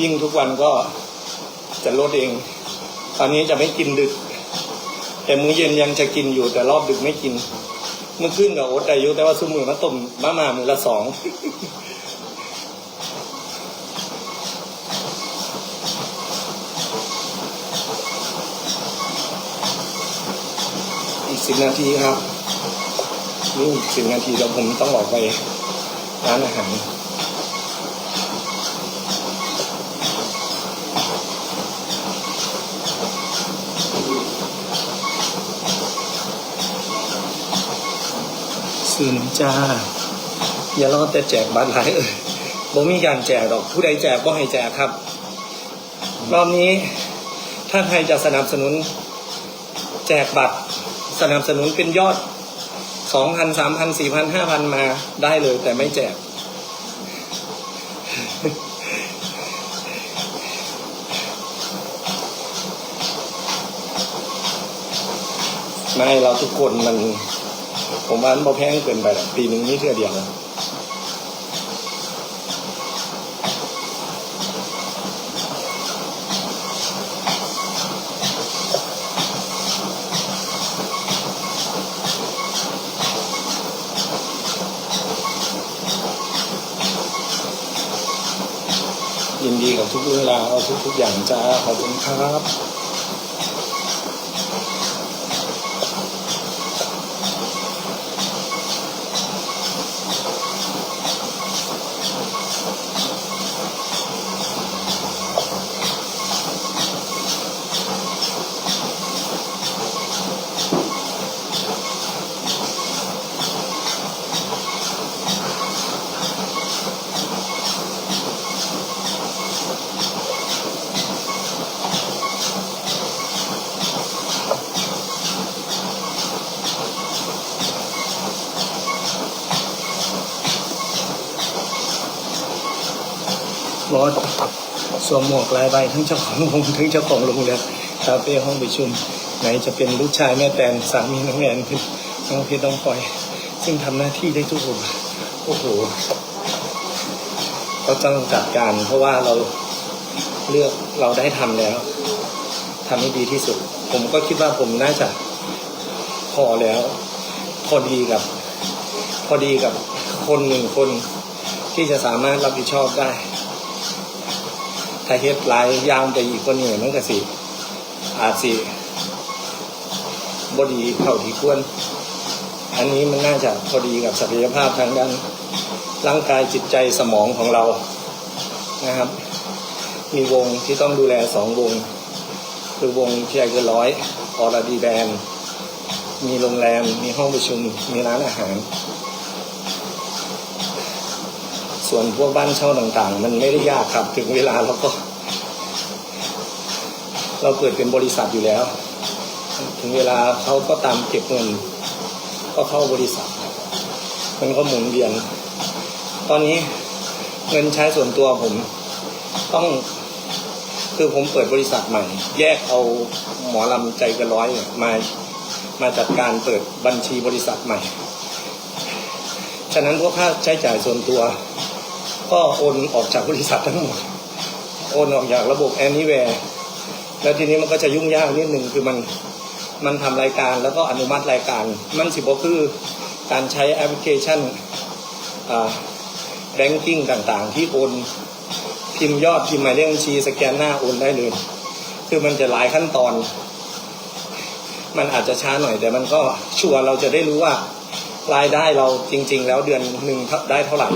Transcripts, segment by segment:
วิ่งทุกวันก็จะลดเองตอนนี้จะไม่กินดึก แต่มื้อเย็นยังจะกินอยู่แต่รอบดึกไม่กิน เมื่อคืนกับโอ๊ตอายุแต่ว่าซุมือมาต้มมามามือละสองอีกสิบนาทีครับนี่สิบนาทีเดี๋ยวผมต้องออกไปร้านอาหาร ซื้อน้ำจ้า อย่ารอแต่แจกบัตรหลายเออบ่มีการแจกดอกผู้ใดแจกก็ให้แจกครับ รอบนี้ถ้าใครจะสนับสนุน แจกบัตรสนับสนุนเป็นยอดสองพันสามพันสี่พันห้าพันมาได้เลย แต่ไม่แจก ไม่เราทุกคนมัน ผมว่ามันบ่แพงเกินไปหรอกปีหนึ่งนี่เท่าเดียวนะยินดีกับทุกเรื่องราวทุกๆอย่างจ้าขอบคุณครับ รถสวมหมวกลายใบทั้งเจ้าของวงทั้งเจ้าของโรงแรมคาเฟ่ห้องประชุม ไหนจะเป็นลูกชายแม่แตนสามีน้องแอนน้องเพชรน้องปอย ซึ่งทำหน้าที่ได้ทุกคนโอ้โหก็ต้องจัดการเพราะว่าเราเลือกเราได้ทำแล้วทำให้ดีที่สุด ผมก็คิดว่าผมน่าจะพอแล้ว พอดีกับ พอดีกับคนหนึ่งคนที่จะสามารถรับผิดชอบได้ ถ้าเฮ็ดหลายยางไปอีกคนหนึ่งมันก็สิ อาจสิบดีเท่าที่ควร อันนี้มันน่าจะพอดีกับศักยภาพทางด้านร่างกายจิตใจสมองของเรานะครับ มีวงที่ต้องดูแลสองวง คือวงที่ใหญ่เกินร้อยออร์ดีแบนมีโรงแรม มีห้องประชุม มีร้านอาหาร ส่วนพวกบ้านเช่าต่างๆ มันไม่ได้ยากครับ ถึงเวลาเราก็ เราเปิดเป็นบริษัทอยู่แล้ว ถึงเวลาเขาก็ตามเก็บเงิน ก็เข้าบริษัท มันก็หมุนเวียน ตอนนี้เงินใช้ส่วนตัวผมต้องคือผมเปิดบริษัทใหม่ แยกเอาหมอลำใจกันร้อยเนี่ยมามาจัดการเปิดบัญชีบริษัทใหม่ ฉะนั้นพวกค่าใช้จ่ายส่วนตัว ก็โอนออกจากบริษัททั้งหมด โอนออกจากระบบ Anywhere แล้วทีนี้มันก็จะยุ่งยากนิดหนึ่งคือมันมันทำรายการแล้วก็อนุมัติรายการ มันสิบก็คือการใช้แอปพลิเคชันแบงกิ้งต่างๆ ที่โอนพิมพ์ยอดพิมพ์หมายเลขบัญชีสแกนหน้าโอนได้เลย คือมันจะหลายขั้นตอน มันอาจจะช้าหน่อยแต่มันก็ชัวร์เราจะได้รู้ว่ารายได้เราจริง ๆ แล้วเดือนหนึ่งได้เท่าไหร่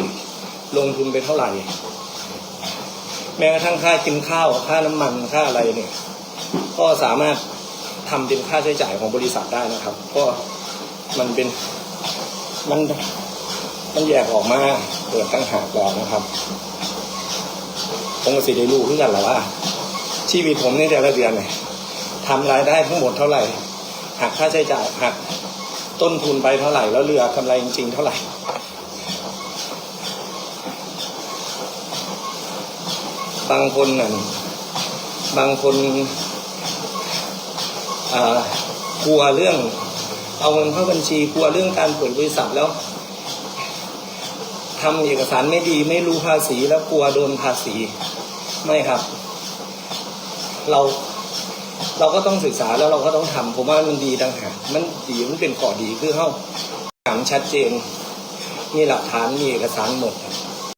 ลงทุนไปเท่าไหร่ แม้กระทั่งค่ากินข้าวค่าน้ำมันค่าอะไรเนี่ย ก็สามารถทำเป็นค่าใช้จ่ายของบริษัทได้นะครับ ก็มันเป็นมันมันแยกออกมาเปิดตั้งหากแล้วนะครับผมก็สิได้รู้ขึ้นกันแหละว่า ชีวิตผมในแต่ละเดือนเนี่ยทำรายได้ทั้งหมดเท่าไหร่หักค่าใช้จ่ายหักต้นทุนไปเท่าไหร่ แล้วเหลือกำไรจริงๆเท่าไหร่ บางคนน่ะบางคนกลัวเรื่อง เอาเงินเข้าบัญชีกลัวเรื่องการเปิดบริษัทแล้วทำเอกสารไม่ดีไม่รู้ภาษีแล้วกลัวโดนภาษีไม่ครับ เราเราก็ต้องศึกษาแล้วเราก็ต้องทำผมว่ามันดีต่างหากมันดีมันเป็นข้อดีคือเข้าถามชัดเจน มีหลักฐานมีเอกสารหมดครับ